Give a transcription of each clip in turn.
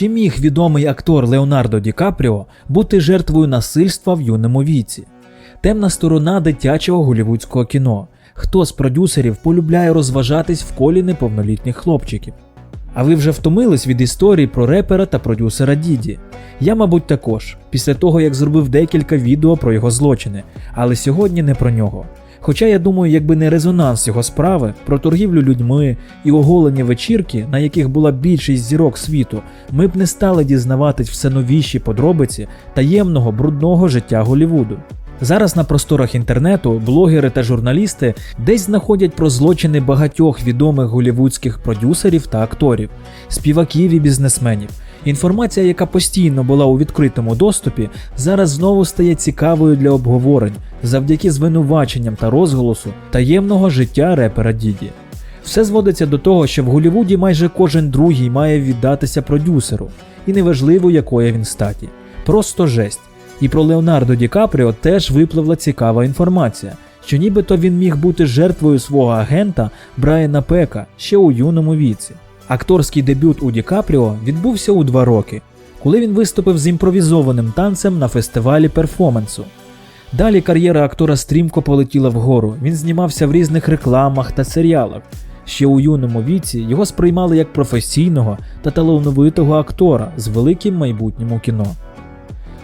Чи міг відомий актор Леонардо Ді Капріо бути жертвою насильства в юному віці? Темна сторона дитячого голівудського кіно. Хто з продюсерів полюбляє розважатись в колі неповнолітніх хлопчиків? А ви вже втомились від історії про репера та продюсера Діді? Я, мабуть, також, після того як зробив декілька відео про його злочини, але сьогодні не про нього. Хоча я думаю, якби не резонанс його справи про торгівлю людьми і оголені вечірки, на яких була більшість зірок світу, ми б не стали дізнаватись все новіші подробиці таємного брудного життя Голівуду. Зараз на просторах інтернету блогери та журналісти десь знаходять про злочини багатьох відомих голівудських продюсерів та акторів, співаків і бізнесменів. Інформація, яка постійно була у відкритому доступі, зараз знову стає цікавою для обговорень завдяки звинуваченням та розголосу таємного життя репера Діді. Все зводиться до того, що в Голівуді майже кожен другий має віддатися продюсеру, і неважливо, якої він статі. Просто жесть. І про Леонардо Ді Капріо теж випливла цікава інформація, що нібито він міг бути жертвою свого агента Брайана Пека ще у юному віці. Акторський дебют у Ді Капріо відбувся у два роки, коли він виступив з імпровізованим танцем на фестивалі перформансу. Далі кар'єра актора стрімко полетіла вгору. Він знімався в різних рекламах та серіалах. Ще у юному віці його сприймали як професійного та талановитого актора з великим майбутнім у кіно.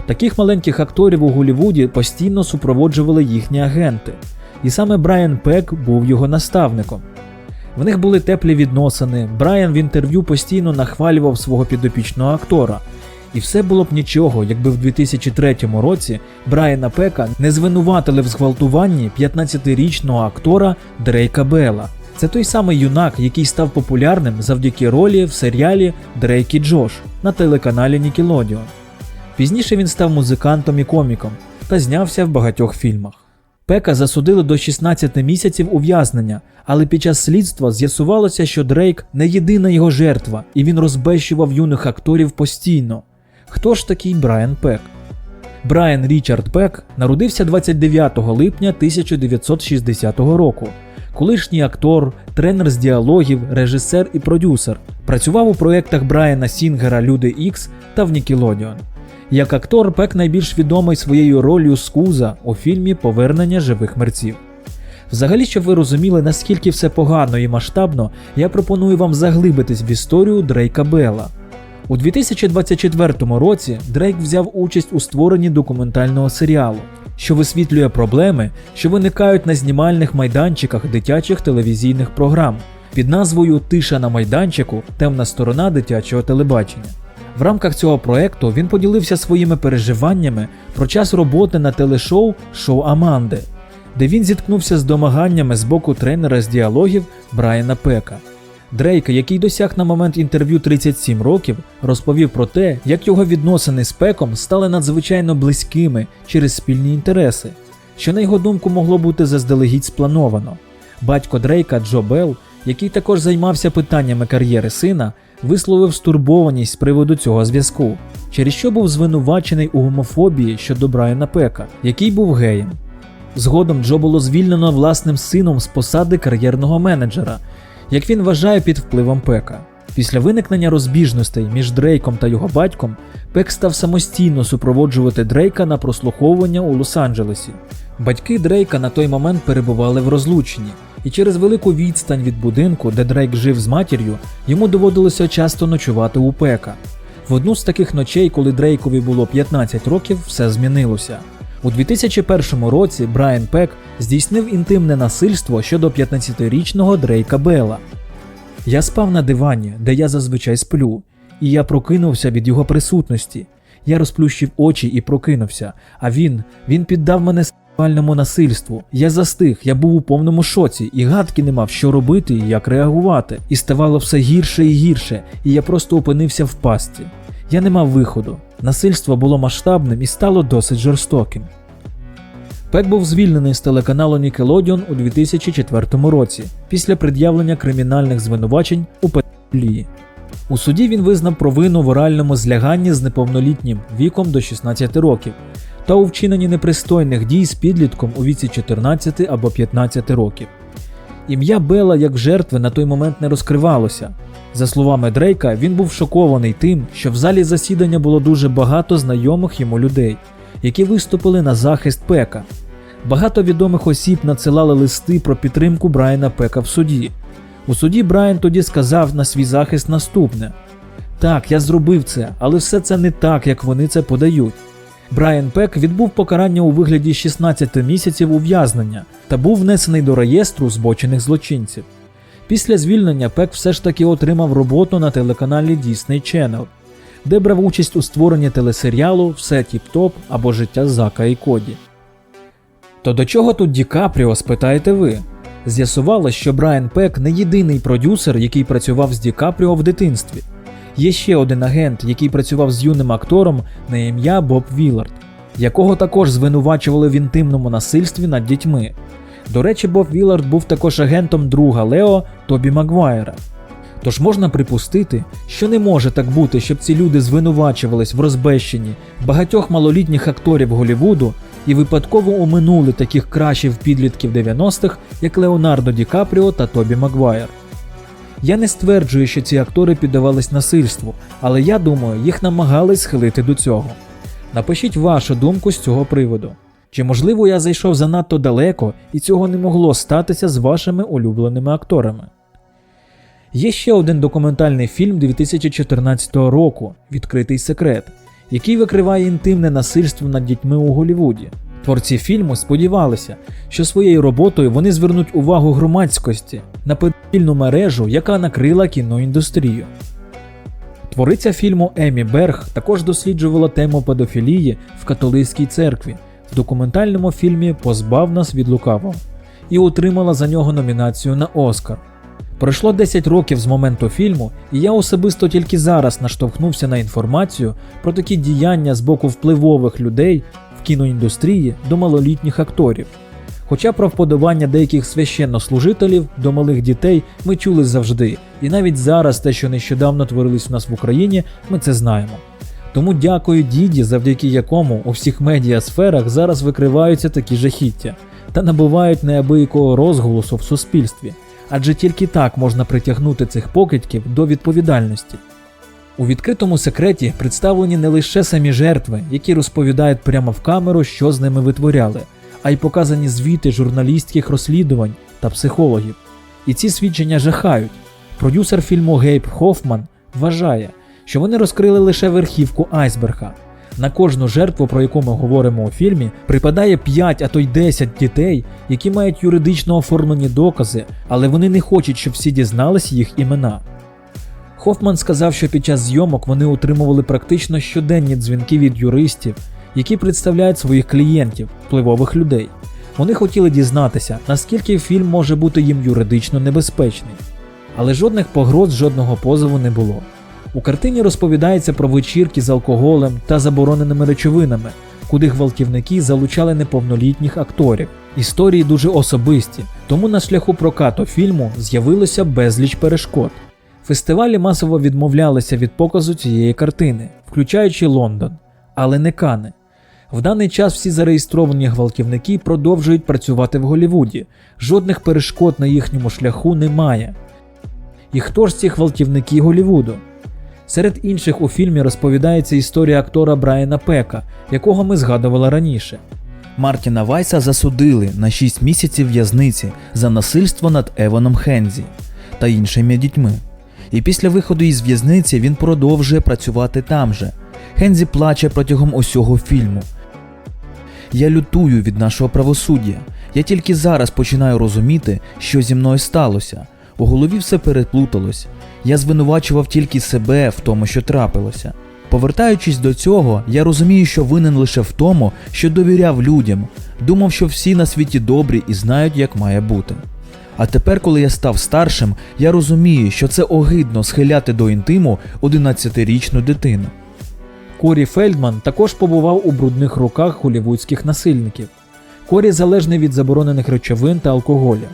Таких маленьких акторів у Голлівуді постійно супроводжували їхні агенти, і саме Брайан Пек був його наставником. В них були теплі відносини. Брайан в інтерв'ю постійно нахвалював свого підопічного актора. І все було б нічого, якби в 2003 році Брайана Пека не звинуватили в зґвалтуванні 15-річного актора Дрейка Белла. Це той самий юнак, який став популярним завдяки ролі в серіалі Дрейк і Джош на телеканалі Nickelodeon. Пізніше він став музикантом і коміком та знявся в багатьох фільмах. Пека засудили до 16 місяців ув'язнення, але під час слідства з'ясувалося, що Дрейк не єдина його жертва, і він розбещував юних акторів постійно. Хто ж такий Брайан Пек? Брайан Річард Пек народився 29 липня 1960 року. Колишній актор, тренер з діалогів, режисер і продюсер. Працював у проєктах Брайана Сінгера Люди Ікс та в Nickelodeon. Як актор, Пек найбільш відомий своєю ролью Скуза у фільмі Повернення живих мерців. Взагалі, щоб ви розуміли, наскільки все погано і масштабно, я пропоную вам заглибитись в історію Дрейка Белла. У 2024 році Дрейк взяв участь у створенні документального серіалу, що висвітлює проблеми, що виникають на знімальних майданчиках дитячих телевізійних програм під назвою Тиша на майданчику темна сторона дитячого телебачення. В рамках цього проекту він поділився своїми переживаннями про час роботи на телешоу Шоу Аманди, де він зіткнувся з домаганнями з боку тренера з діалогів Брайана Пека. Дрейк, який досяг на момент інтерв'ю 37 років, розповів про те, як його відносини з Пеком стали надзвичайно близькими через спільні інтереси, що на його думку могло бути заздалегідь сплановано. Батько Дрейка Джо Белл, який також займався питаннями кар'єри сина, висловив стурбованість з приводу цього зв'язку, через що був звинувачений у гомофобії щодо Брайана Пека, який був геєм. Згодом Джо було звільнено власним сином з посади кар'єрного менеджера, як він вважає під впливом Пека. Після виникнення розбіжностей між Дрейком та його батьком, Пек став самостійно супроводжувати Дрейка на прослуховування у Лос-Анджелесі. Батьки Дрейка на той момент перебували в розлученні, і через велику відстань від будинку, де Дрейк жив з матір'ю, йому доводилося часто ночувати у Пека. В одну з таких ночей, коли Дрейкові було 15 років, все змінилося. У 2001 році Брайан Пек здійснив інтимне насильство щодо 15-річного Дрейка Белла. Я спав на дивані, де я зазвичай сплю, і я прокинувся від його присутності. Я розплющив очі і прокинувся, а він, він піддав мене сексуальному насильству. Я застиг, я був у повному шоці, і гадки не мав, що робити і як реагувати. І ставало все гірше і гірше, і я просто опинився в пастці. Я не мав виходу. Насильство було масштабним і стало досить жорстоким. Пек був звільнений з телеканалу Nickelodeon у 2004 році після пред'явлення кримінальних звинувачень у педофілії. У суді він визнав провину в оральному зляганні з неповнолітнім віком до 16 років та у вчиненні непристойних дій з підлітком у віці 14 або 15 років. Ім'я Бела як жертви на той момент не розкривалося. За словами Дрейка, він був шокований тим, що в залі засідання було дуже багато знайомих йому людей, які виступили на захист Пека. Багато відомих осіб надсилали листи про підтримку Брайана Пека в суді. У суді Брайан тоді сказав на свій захист наступне: Так, я зробив це, але все це не так, як вони це подають. Брайан Пек відбув покарання у вигляді 16 місяців ув'язнення та був внесений до реєстру збочених злочинців. Після звільнення Пек все ж таки отримав роботу на телеканалі Disney Channel, де брав участь у створенні телесеріалу Все тіп-топ або Життя Зака і Коді. То до чого тут Ді Капріо, спитаєте ви? З'ясувалось, що Брайан Пек не єдиний продюсер, який працював з Ді Капріо в дитинстві. Є ще один агент, який працював з юним актором на ім'я Боб Вілард, якого також звинувачували в інтимному насильстві над дітьми. До речі, Боб Вілард був також агентом друга Лео Тобі Магуайра. Тож можна припустити, що не може так бути, щоб ці люди звинувачувались в розбещенні багатьох малолітніх акторів Голлівуду і випадково оминули таких кращих підлітків 90-х, як Леонардо Ді Капріо та Тобі Магуайр. Я не стверджую, що ці актори піддавались насильству, але я думаю, їх намагались схилити до цього. Напишіть вашу думку з цього приводу. Чи можливо я зайшов занадто далеко і цього не могло статися з вашими улюбленими акторами? Є ще один документальний фільм 2014 року Відкритий секрет, який викриває інтимне насильство над дітьми у Голлівуді. Творці фільму сподівалися, що своєю роботою вони звернуть увагу громадськості на педофільну мережу, яка накрила кіноіндустрію. Твориця фільму Емі Берг також досліджувала тему педофілії в католицькій церкві в документальному фільмі Позбав нас від лукавого і отримала за нього номінацію на Оскар. Пройшло 10 років з моменту фільму, і я особисто тільки зараз наштовхнувся на інформацію про такі діяння з боку впливових людей кіноіндустрії до малолітніх акторів. Хоча про вподобання деяких священнослужителів до малих дітей ми чули завжди, і навіть зараз те, що нещодавно творилось у нас в Україні, ми це знаємо. Тому дякую діді, завдяки якому у всіх медіасферах зараз викриваються такі жахіття та набувають неабиякого розголосу в суспільстві, адже тільки так можна притягнути цих покидьків до відповідальності. У відкритому секреті представлені не лише самі жертви, які розповідають прямо в камеру, що з ними витворяли, а й показані звіти журналістських розслідувань та психологів. І ці свідчення жахають. Продюсер фільму Гейб Хофман вважає, що вони розкрили лише верхівку айсберга. На кожну жертву, про яку ми говоримо у фільмі, припадає 5, а то й 10 дітей, які мають юридично оформлені докази, але вони не хочуть, щоб всі дізнались їх імена. Хофман сказав, що під час зйомок вони отримували практично щоденні дзвінки від юристів, які представляють своїх клієнтів, впливових людей. Вони хотіли дізнатися, наскільки фільм може бути їм юридично небезпечний. Але жодних погроз, жодного позову не було. У картині розповідається про вечірки з алкоголем та забороненими речовинами, куди гвалтівники залучали неповнолітніх акторів. Історії дуже особисті, тому на шляху прокату фільму з'явилося безліч перешкод. Фестивалі масово відмовлялися від показу цієї картини, включаючи Лондон, але не Кани. В даний час всі зареєстровані гвалтівники продовжують працювати в Голлівуді, жодних перешкод на їхньому шляху немає. І хто ж ці гвалтівники Голлівуду? Серед інших у фільмі розповідається історія актора Брайана Пека, якого ми згадували раніше. Мартіна Вайса засудили на 6 місяців в'язниці за насильство над Еваном Хензі та іншими дітьми. І після виходу із в'язниці він продовжує працювати там же. Хензі плаче протягом усього фільму. Я лютую від нашого правосуддя. Я тільки зараз починаю розуміти, що зі мною сталося. У голові все переплуталось. Я звинувачував тільки себе в тому, що трапилося. Повертаючись до цього, я розумію, що винен лише в тому, що довіряв людям, думав, що всі на світі добрі і знають, як має бути. А тепер, коли я став старшим, я розумію, що це огидно схиляти до інтиму 11-річну дитину. Корі Фельдман також побував у брудних руках голівудських насильників. Корі залежний від заборонених речовин та алкоголю.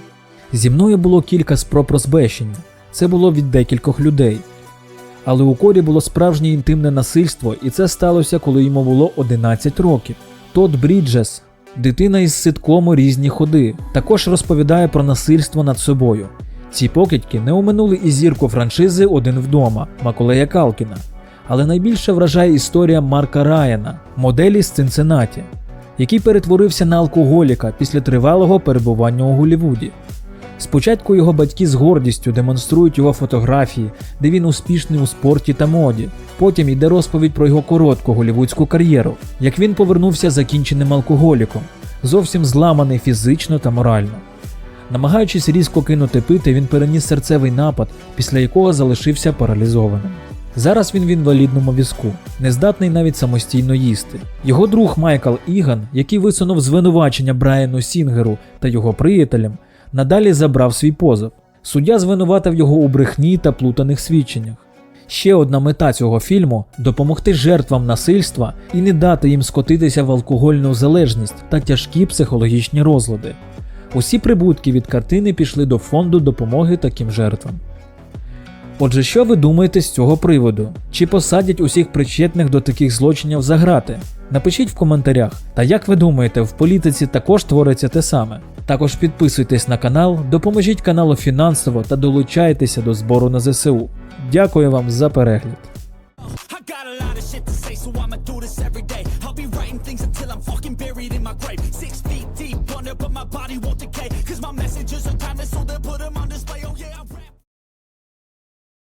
Зі мною було кілька спроб розбещення, це було від декількох людей. Але у Корі було справжнє інтимне насильство, і це сталося, коли йому було 11 років. Тодд Бріджес, дитина із ситкому різні ходи, також розповідає про насильство над собою. Ці покидьки не оминули і зірку франшизи Один вдома Маколея Калкіна. Але найбільше вражає історія Марка Райана, моделі з Цинциннаті, який перетворився на алкоголіка після тривалого перебування у Голлівуді. Спочатку його батьки з гордістю демонструють його фотографії, де він успішний у спорті та моді. Потім йде розповідь про його коротку голівудську кар'єру, як він повернувся закінченим алкоголіком, зовсім зламаний фізично та морально. Намагаючись різко кинути пити, він переніс серцевий напад, після якого залишився паралізованим. Зараз він в інвалідному візку, нездатний навіть самостійно їсти. Його друг Майкл Іган, який висунув звинувачення Брайану Сінгеру та його приятелям, надалі забрав свій позов. Суддя звинуватив його у брехні та плутаних свідченнях. Ще одна мета цього фільму допомогти жертвам насильства і не дати їм скотитися в алкогольну залежність та тяжкі психологічні розлади. Усі прибутки від картини пішли до фонду допомоги таким жертвам. Отже, що ви думаєте з цього приводу? Чи посадять усіх причетних до таких злочинів за грати? Напишіть в коментарях. Та як ви думаєте, в політиці також твориться те саме? Також підписуйтесь на канал, допоможіть каналу фінансово та долучайтеся до збору на ЗСУ. Дякую вам за перегляд. My body won't decay. Cause my messages are timeless, so they'll put 'em on